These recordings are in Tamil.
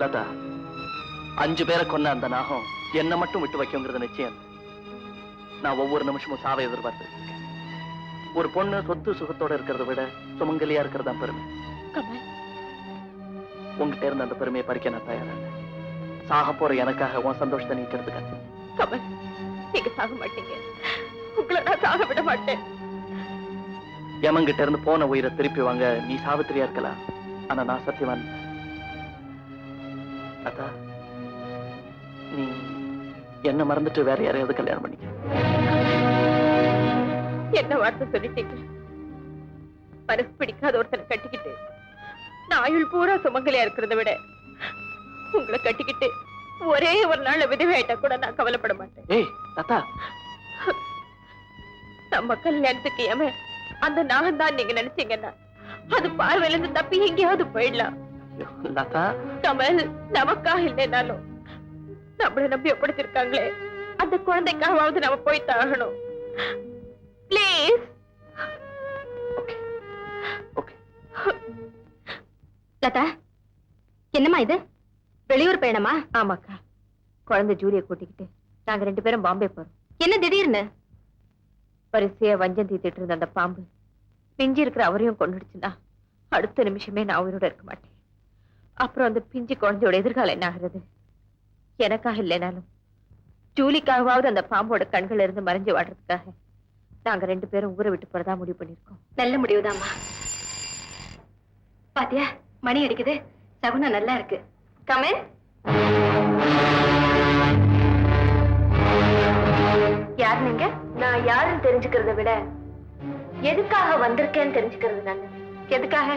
லதா அஞ்சு பேரை கொன்ன அந்த நாகம் என்ன மட்டும் விட்டு வைக்குங்கிறது நிச்சயம். நான் ஒவ்வொரு நிமிஷமும் சாவை எதிர்பார்த்து ஒரு பொண்ணு சொத்து சுகத்தோட இருக்கிறத விட சுமங்கலியா இருக்கிறது பெருமை. உங்ககிட்ட இருந்த அந்த பெருமையை பறிக்க நான் தயாரா. சாக போற எனக்காக உன் சந்தோஷத்தை நீக்கிறதுக்கு கமல் நீங்க சாக மாட்டீங்க. உங்களை நான் சாக விட மாட்டேன். யமங்கிட்ட இருந்து போன உயிரை திருப்பி வாங்க நீ சாவித்திரியா இருக்கலாம். ஆனா நான் சத்தியவான் லதா நீ என்ன மறந்துட்டு வேற யாரையாவது கல்யாணம் பண்ணிக்க. என்ன வார்த்தை சொல்லிட்டீங்க? மனசு பிடிக்காத ஒருத்தனை கட்டிக்கிட்டு நான் ஆயுள் பூரா சுமங்கலியா இருக்கிறத விட உங்களை கட்டிக்கிட்டு ஒரே ஒரு நாள் விதவையாயிட்டா கூட நான் கவலைப்பட மாட்டேன். ஏய் லதா நம்ம கல்யாணத்துக்கு ஏம அந்த நாகம் தான் நீங்க நினைச்சீங்கன்னா அது பார்வையில இருந்து தப்பி எங்கேயாவது போயிடலாம். லதா. கமல் நமக்காக இல்லைனாலும் நம்மளை நம்பி ஒப்படைச்சிருக்காங்களே. அந்த குழந்தைக்காகவாவது நம்ம போய் தாகணும் ப்ளீஸ் ஓகே லதா என்னம்மா இது? வெளியூர் பயணமா? ஆமாக்கா. குழந்தை ஜூலிய கூட்டிக்கிட்டு நாங்க ரெண்டு பேரும் பாம்பே போறோம். என்ன திடீர்னு? வரிசையா வஞ்சம் தீத்திட்டு இருந்த அந்த பாம்பு பிஞ்சு இருக்கிற அவரையும் கொண்டுடுச்சுன்னா அடுத்த நிமிஷமே நான் உயிரோட இருக்க மாட்டேன். அப்புறம் அந்த பிஞ்சு குழந்தையோட எதிர்காலம் என்ன ஆகுறது? எனக்காக இல்லைனாலும் ஜூலிக்காகவாவது அந்த பாம்போட கண்கள் இருந்து மறைஞ்சு வாடுறதுக்காக நாங்க ரெண்டு பேரும் ஊரை விட்டு போறதா முடிவு பண்ணிருக்கோம் நல்ல முடிவுதாம்மா. பாத்தியா மணி அடிக்குது. சகுனம் நல்லா இருக்கு. கமன் யார் நீங்க நான் யாருன்னு தெரிஞ்சுக்கிறத விட எதுக்காக வந்திருக்கேன்னு தெரிஞ்சுக்கிறது நல்லது எதுக்காக?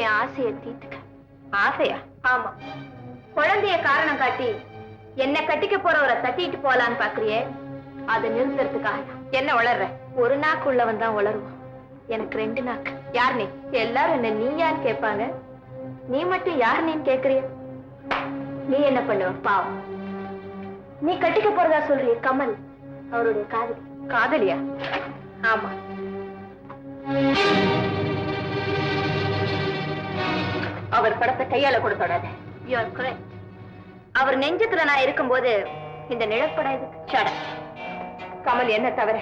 என் ஆசையை தீர்த்துக்க. ஆசையா? ஆமா. குழந்தைய காரணம் காட்டி என்ன கட்டிக்க போறவரை தட்டிட்டு போலான்னு பாக்குறியே அதை நிறுத்துறதுக்காக. என்ன வளர்ற ஒரு நாக்கு உள்ளவன் தான் வளருவான் எனக்கு ரெண்டு நாக்கு. யார் நீ? எல்லாரும் என்ன நீயான்னு கேட்பாங்க. நீ மட்டும் யார் நீன்னு கேக்குறிய? நீ என்ன பண்ணுவ? பாவம். நீ கட்டிக்க போறதா சொல்றிய கமல். அவருடைய காதலி. காதலியா? ஆமா. அவர் படத்தை கையால கூட தொடாத யூ கரெக்ட் அவர் நெஞ்சத்துல நான் இருக்கும்போது இந்த நிழற்படம் இது சட. கமல் என்ன தவிர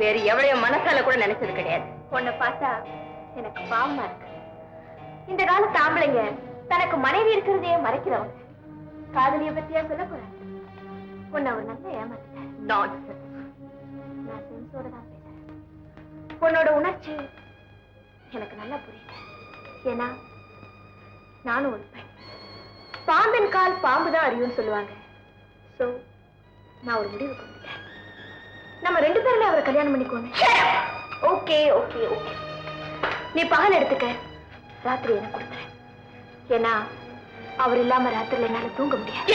வேறு எவ்வளவு மனசால கூட நினைச்சது கிடையாது. உன்னை பார்த்தா எனக்கு பாவமா இருக்கு. இந்த காலத்து ஆம்பளைங்க தனக்கு மனைவி இருக்கிறதையே மறைக்கிறவங்க. காதலிய பத்தியா சொல்லக்கூடாது. உன்னை அவர் நல்லா ஏமாத்திட்டார். Nonsense. நான் சென்ஸோட தான் பேசுறேன். உன்னோட உணர்ச்சி எனக்கு நல்லா புரியுது. ஏன்னா நானும் ஒரு பெண் பாம்பின் கால் பாம்பு தான் அறியும்னு சொல்லுவாங்க. சோ நான் ஒரு முடிவு கொண்டுட்டேன். நம்ம ரெண்டு பேருமே அவரை கல்யாணம் பண்ணிக்கோங்க ஓகே ஓகே ஓகே நீ பகல் எடுத்துக்க. ராத்திரி எனக்கு கொடுத்துறேன் ஏன்னா அவர் இல்லாம ராத்திரில என்னால தூங்க முடியாது.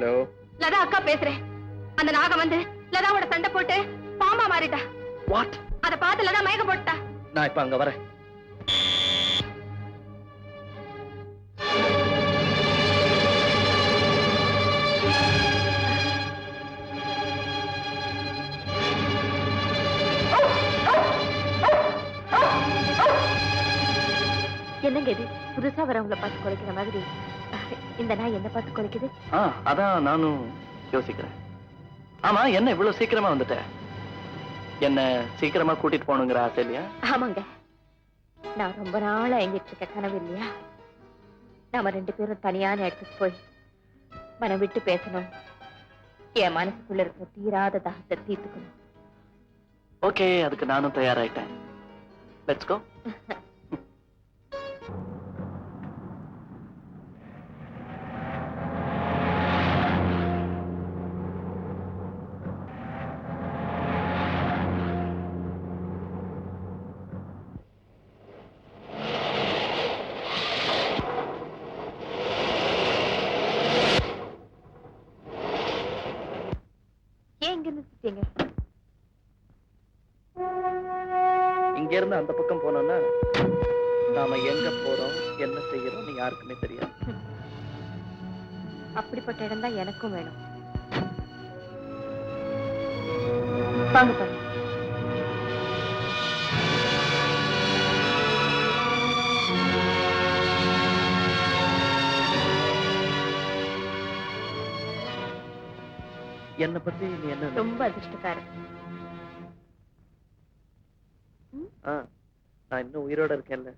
ஹலோ. லதா அக்கா பேசுறேன். அந்த நாகம் வந்து லதாவோட சண்டை போட்டு பாம்பா மாறிட்டா. வாட் அத பார்த்து லதா மயக்க போட்டா நான் இப்ப அங்க வரேன். என்னங்க இது? புதுசா வரவங்களை பார்த்து குறைக்கிற மாதிரி. இந்த நாய் என்ன பார்த்து குலைக்குது? ஆ அதான் நானும் யோசிக்கிறேன். ஆமா என்ன இவ்வளவு சீக்கிரமா வந்துட்ட? என்ன சீக்கிரமா கூட்டிட்டு போகணுங்கிற ஆசை இல்லையா? ஆமாங்க. நான் ரொம்ப நாளா எங்கிட்டு இருக்க கனவு இல்லையா? நாம ரெண்டு பேரும் தனியான இடத்துக்கு போய் மனம் விட்டு பேசணும். என் மனசுக்குள்ள இருக்கிற தீராத தாகத்தை தீர்த்துக்கணும். ஓகே அதுக்கு நானும் தயாராயிட்டேன். லெட்ஸ் கோ இருந்து அந்த பக்கம் போனோம்னா நாம எங்க போறோம் என்ன செய்யறோம்னு யாருக்குமே தெரியாது. அப்படிப்பட்ட இடம் தான் எனக்கும் வேணும். வாங்க பாருங்க என்னை பத்தி நீ என்ன? ரொம்ப அதிர்ஷ்டக்காரன். நான் இன்னும் உயிரோட இருக்கேன்ல.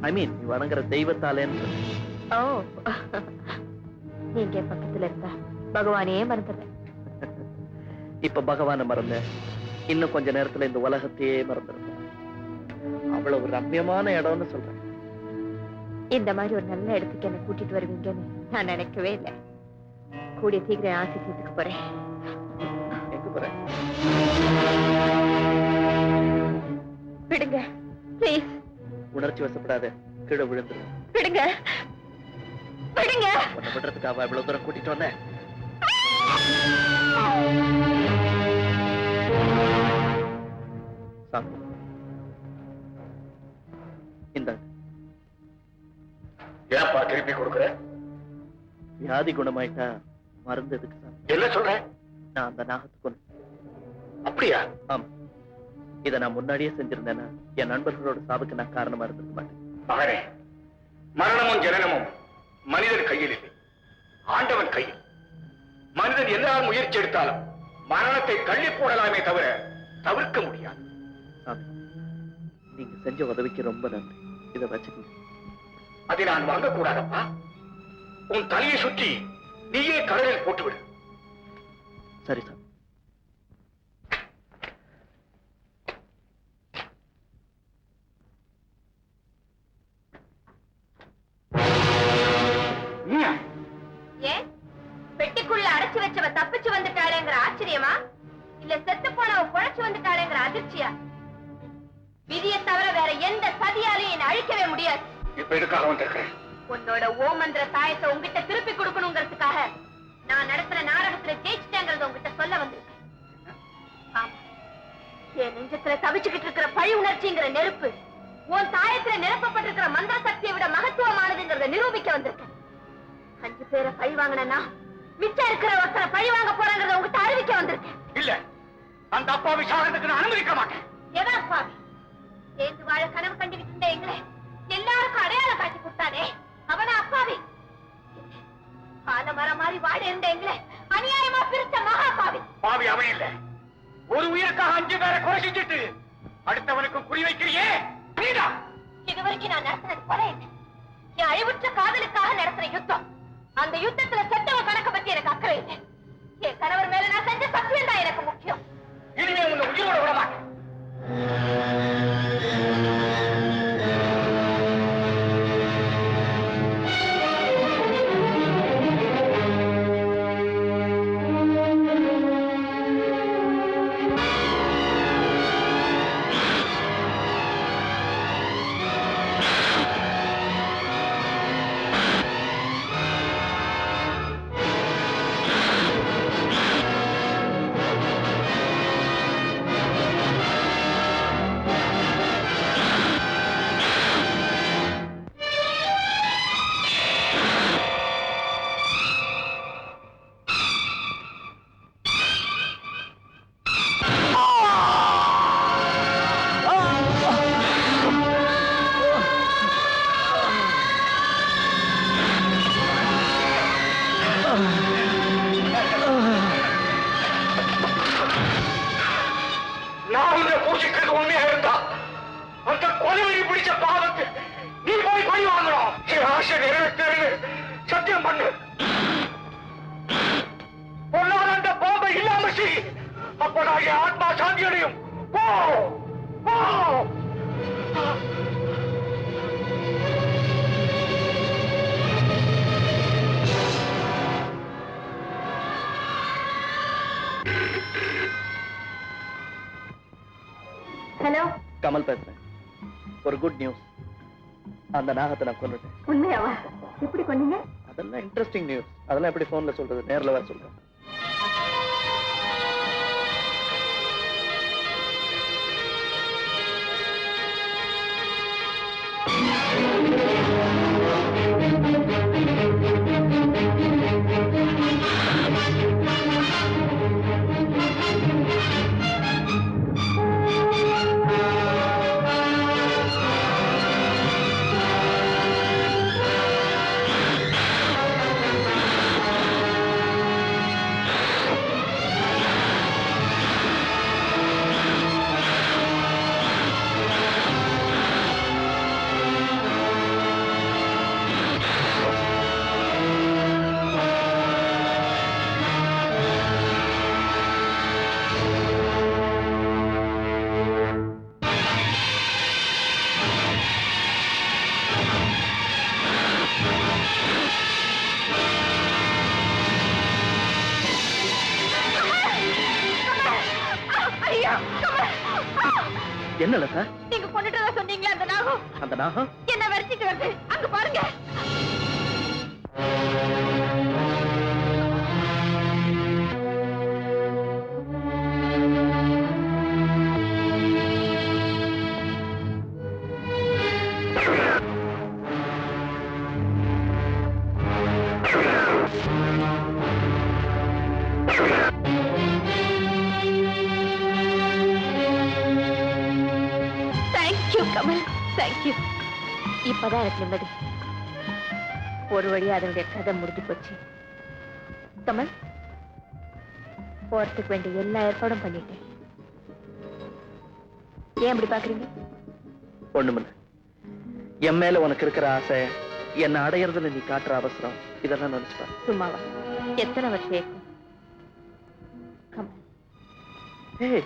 ஐ மீன் நீ வணங்குற தெய்வத்தாலேன்னு. ஓ. நீங்க பக்கத்துல இருந்தா. பகவானே மறந்துடுறேன் இப்ப பகவானை மறந்த. இன்னும் கொஞ்ச நேரத்துல இந்த உலகத்தையே மறந்துருந்தேன் அவ்வளவு ரம்யமான இடம்னு சொல்றேன். இந்த மாதிரி ஒரு நல்ல இடத்துக்கு என்ன கூட்டிட்டு வருவீங்கன்னு நான் நினைக்கவே இல்லை. கூடிய சீக்கிரம் ஆசை தீர்த்துக்க போறேன். எங்க போற? விடுங்க. ப்ளீஸ் உணர்ச்சி வசப்படாத கீழே விழுந்துரு. விடுங்க. விடுங்க. உன்னை விடுறதுக்காக இவ்வளவு தூரம் கூட்டிட்டு வந்தேன். ஏன்பா திருப்பி கொடுக்குற? வியாதி குணமாயிட்டா மருந்து எதுக்கு என்ன சொல்ற? நான் அந்த நாகத்தை கொண்டு அப்படியா? ஆமா. இதை நான் முன்னாடியே செஞ்சிருந்தேன்னா என் நண்பர்களோட சாவுக்கு நான் காரணமா இருந்திருக்க மாட்டேன். மகனே மரணமும் ஜனனமும் மனிதன் கையில் இல்லை. ஆண்டவன் கையில். மனிதன் எல்லாரும் முயற்சி எடுத்தாலும் மரணத்தை தள்ளி போடலாமே தவிர தவிர்க்க முடியாது. நீங்க செஞ்ச உதவிக்கு ரொம்ப நன்றி. இதை வச்சுக்கோங்க. அதை நான் வாங்கக்கூடாதப்பா. உன் தலையை சுற்றி நீயே கடலில் போட்டுவிடு. சரி சாமி. வச்சவ தப்பிச்சு வந்துட்டாளேங்கிற ஆச்சரியமா? இல்ல செத்து போனவ பொழைச்சு வந்துட்டாளேங்கிற அதிர்ச்சியா? விதியை தவிர வேற எந்த சதியாலையும் என்னை அழிக்கவே முடியாது. இப்ப எதுக்காக வந்திருக்கிறேன் உன்னோட ஓமந்திர தாயத்தை உங்ககிட்ட திருப்பி கொடுக்கணுங்கிறதுக்காக நான் நடத்துற நாடகத்துல ஜெயிச்சிட்டேங்கிறத உங்ககிட்ட சொல்ல வந்திருக்கேன். ஆமா. என் நெஞ்சத்துல தவிச்சுக்கிட்டு இருக்கிற பழி உணர்ச்சிங்கிற நெருப்பு உன் தாயத்துல நிரப்பப்பட்டிருக்கிற மந்திர சக்தியை விட மகத்துவமானதுங்கிறத நிரூபிக்க வந்திருக்கேன். அஞ்சு பேரை பழி வாங்கினா மிச்சம் இருக்கிற ஒருத்தரை பழி வாங்க போறாங்கிறத உங்ககிட்ட அறிவிக்க வந்திருக்கேன். இல்ல அந்த அப்பாவை சாகிறதுக்கு நான் அனுமதிக்க மாட்டேன். எவன் அப்பாவி சேர்ந்து வாழ கனவு இருந்த எங்களை. எல்லாருக்கும் அடையாளம் காட்டி கொடுத்தானே அவன அப்பாவி? பால மரம் மாதிரி வாழ இருந்த எங்களை அநியாயமா பிரிச்ச மகா பாவி பாவி அவன் இல்ல. ஒரு உயிருக்காக அஞ்சு பேரை கொலை செஞ்சுட்டு அடுத்தவனுக்கும் குறி வைக்கிறியே? நீதான் இதுவரைக்கும் நான் நடத்தினது கொலை என் அழிவுற்ற காதலுக்காக நடத்துற யுத்தம். அந்த யுத்தத்துல கணக்க பத்தி எனக்கு அக்கறை இல்லை. என் கணவர் மேல நான் செஞ்ச சத்தியம் தான் எனக்கு முக்கியம். இனிமே உன்னை உயிரோட விட மாட்டேன். பார்த்து நீ போய் பழி வாங்கணும் என் ஆசை நிறைவேற்று சத்தியம் பண்ணு. பொண்ணவன் அந்த பாம்பை இல்லாம செய். அப்பதான் என் ஆத்மா சாந்தி அடையும் போ. ஹலோ. கமல் பேசுறேன். ஒரு குட் நியூஸ் அந்த நாகத்தை நான் கொண்டுட்டேன் உண்மையாவா? எப்படி கொண்டீங்க அதெல்லாம் இன்ட்ரெஸ்டிங் நியூஸ் அதெல்லாம் எப்படி போன்ல சொல்றது? நேர்ல வர சொல்றேன். ஐயா என்னல சார் நீங்க கொண்டுட்டு சொன்னீங்களே அந்த நாகம்? அந்த நாகம்? என்ன வரிச்சிட்டு வருது அங்க பாருங்க. இப்பதான் எனக்கு நிம்மதி. ஒரு வழியா அதனுடைய கதை முடிஞ்சு போச்சு. கமல் போறதுக்கு வேண்டிய எல்லா ஏற்பாடும் பண்ணிட்டேன். ஏன் இப்படி பாக்குறீங்க? ஒண்ணுமில்ல. என் மேல உனக்கு இருக்கிற ஆசை என்ன அடையறதுல நீ காட்டுற அவசரம் இதெல்லாம் நினைச்சு பாரு சும்மாவா? எத்தனை வருஷம் ஏய்